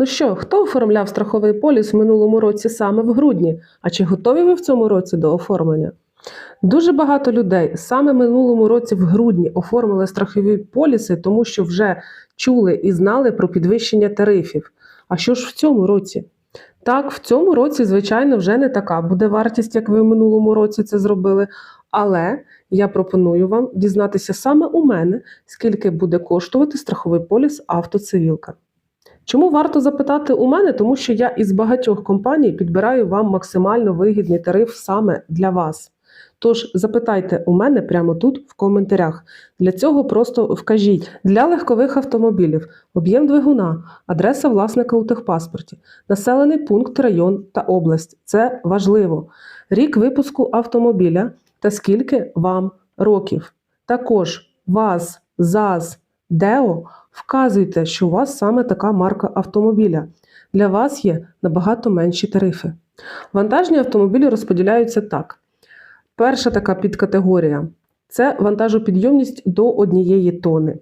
Ну що, хто оформляв страховий поліс в минулому році саме в грудні? А чи готові ви в цьому році до оформлення? Дуже багато людей саме минулому році в грудні оформили страхові поліси, тому що вже чули і знали про підвищення тарифів. А що ж в цьому році? Так, в цьому році, звичайно, вже не така буде вартість, як ви в минулому році це зробили. Але я пропоную вам дізнатися саме у мене, скільки буде коштувати страховий поліс автоцивілка. Чому варто запитати у мене? Тому що я із багатьох компаній підбираю вам максимально вигідний тариф саме для вас. Тож запитайте у мене прямо тут в коментарях. Для цього просто вкажіть для легкових автомобілів, об'єм двигуна, адреса власника у техпаспорті, населений пункт, район та область. Це важливо. Рік випуску автомобіля та скільки вам років. Також ВАЗ, ЗАЗ, ДЕО вказуйте, що у вас саме така марка автомобіля. Для вас є набагато менші тарифи. Вантажні автомобілі розподіляються так. Перша така підкатегорія це вантажопідйомність до однієї тони.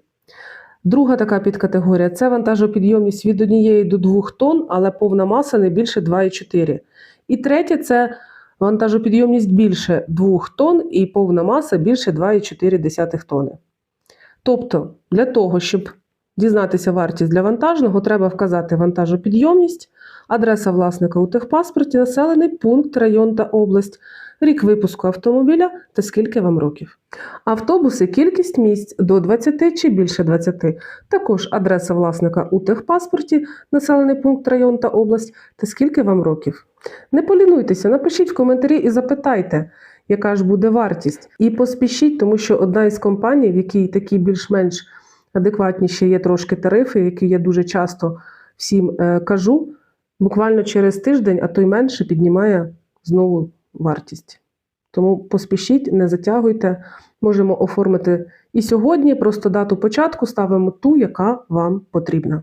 Друга така підкатегорія це вантажопідйомність від однієї до 2 тонн, але повна маса не більше 2,4. І третє це вантажопідйомність більше 2 тонн і повна маса більше 2,4 тонни. Тобто, для того, щоб дізнатися вартість для вантажного, треба вказати вантажопідйомність, адреса власника у техпаспорті, населений пункт, район та область, рік випуску автомобіля та скільки вам років. Автобуси кількість місць до 20 чи більше 20, також адреса власника у техпаспорті, населений пункт, район та область та скільки вам років. Не полінуйтеся, напишіть в коментарі і запитайте, яка ж буде вартість. І поспішіть, тому що одна із компаній, в якій такі більш-менш адекватніші є трошки тарифи, які я дуже часто всім е, кажу, буквально через тиждень, а то й менше, піднімає знову вартість. Тому поспішіть, не затягуйте. Можемо оформити і сьогодні, просто дату початку ставимо ту, яка вам потрібна.